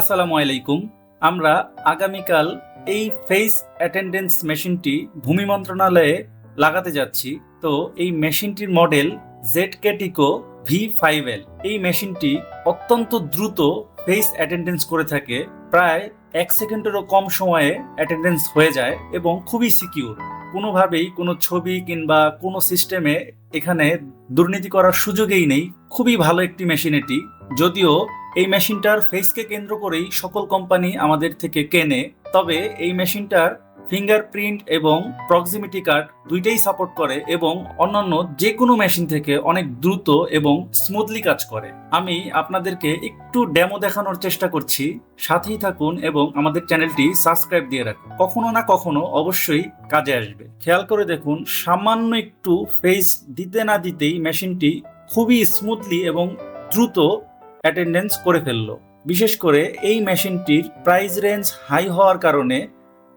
আসসালামু আলাইকুম আমরা আগামীকাল এই ফেস অ্যাটেন্ডেন্স মেশিনটি ভূমি মন্ত্রণালয়ে লাগাতে যাচ্ছি। তো এই মেশিনটির model ZKTeco V five L এই মেশিনটি অত্যন্ত দ্রুত ফেস অ্যাটেন্ডেন্স করে থাকে। প্রায় এক সেকেন্ডেরও কম সময়ে অ্যাটেন্ডেন্স হয়ে যায় এবং খুবই সিকিউর কোনোভাবেই কোনো ছবি কিংবা কোনো সিস্টেমে এখানে দুর্নীতি করার সুযোগই নেই। খুবই ভালো একটি মেশিন এটি। যদিও এই মেশিনটার ফেসকে কেন্দ্র করেই সকল কোম্পানি আমাদের থেকে কেনে, তবে এই মেশিনটার ফিঙ্গারপ্রিন্ট এবং প্রক্সিমিটি কার্ড দুইটাই সাপোর্ট করে এবং অন্যান্য যে কোনো মেশিন থেকে অনেক দ্রুত এবং স্মুথলি কাজ করে। আমি আপনাদেরকে একটু ডেমো দেখানোর চেষ্টা করছি, সাথেই থাকুন এবং আমাদের চ্যানেলটি সাবস্ক্রাইব দিয়ে রাখুন। কখনো না কখনো অবশ্যই কাজে আসবে। খেয়াল করে দেখুন, সামান্য একটু ফেস দিতে না দিতেই মেশিনটি খুবই স্মুথলি এবং দ্রুত অ্যাটেন্ডেন্স করে ফেলল। বিশেষ করে এই মেশিনটির প্রাইস রেঞ্জ হাই হওয়ার কারণে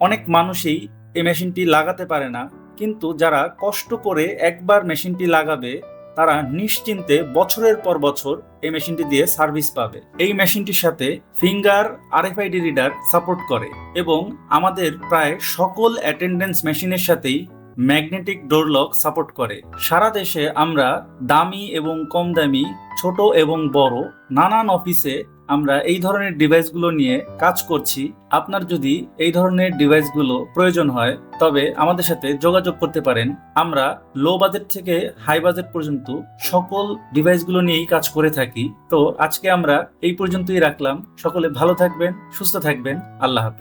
অনেক মানুষই এই মেশিনটি লাগাতে পারে না। কিন্তু যারা কষ্ট করে একবার মেশিনটি লাগাবে, তারা নিশ্চিন্তে বছরের পর বছর এই মেশিনটি দিয়ে সার্ভিস পাবে। এই মেশিনটির সাথে ফিঙ্গার আরএফআইডি রিডার সাপোর্ট করে এবং আমাদের প্রায় সকল অ্যাটেন্ডেন্স মেশিনের সাথেই ম্যাগনেটিক ডোর লক সাপোর্ট করে। সারা দেশে আমরা দামি এবং কম দামি ছোট এবং বড়, নানান অফিসে আমরা এই ধরনের ডিভাইসগুলো নিয়ে কাজ করছি। আপনার যদি এই ধরনের ডিভাইসগুলো প্রয়োজন হয়, তবে আমাদের সাথে যোগাযোগ করতে পারেন। আমরা লো বাজেট থেকে হাই বাজেট পর্যন্ত সকল ডিভাইসগুলো নিয়েই কাজ করে থাকি। তো আজকে আমরা এই পর্যন্তই রাখলাম। সকলে ভালো থাকবেন, সুস্থ থাকবেন। আল্লাহ হাফেজ।